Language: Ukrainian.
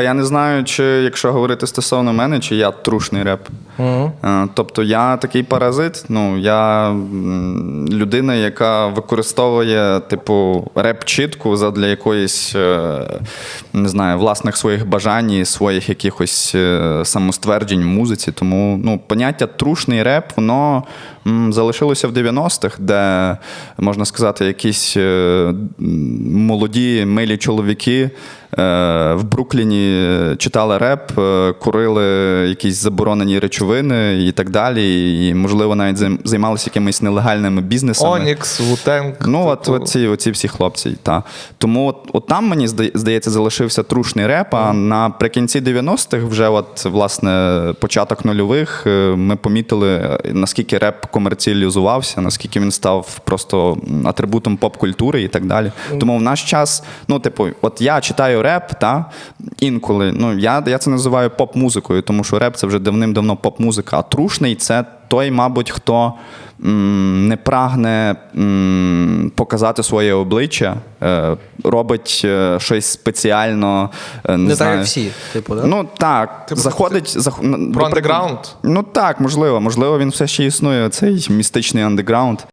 Я не знаю, чи якщо говорити стосовно мене, чи я трушний реп. Е, Тобто я такий паразит. Ну я людина, яка використовує типу реп-чітку задля якоїсь е, не знаю, власних своїх бажань, і своїх якихось е, самостверджень в музиці. Тому ну, поняття трушний реп, воно залишилося в 90-х, де можна сказати, якісь молоді милі чоловіки. В Брукліні читали реп, курили якісь заборонені речовини і так далі. І, можливо, навіть займалися якимись нелегальними бізнесами. Онікс, Вутенг. Ну, от, оці, оці всі хлопці. Та. Тому от, от там, мені здається, залишився трушний реп, а наприкінці 90-х, вже от, власне, початок нульових, е, ми помітили, е, наскільки реп комерціалізувався, наскільки він став просто атрибутом поп-культури і так далі. Тому в наш час, ну, типу, от я читаю реп, та, інколи, ну, я, я це називаю поп-музикою, тому що реп це вже давним-давно поп-музика, а трушний це той, мабуть, хто м, не прагне м, показати своє обличчя, е, робить е, щось спеціально. е, Не, Не знаю. так, як всі, типу, да? Ну так, заходить. Зах... Про андеграунд? Ну так, можливо, можливо, він все ще існує, цей містичний андеграунд.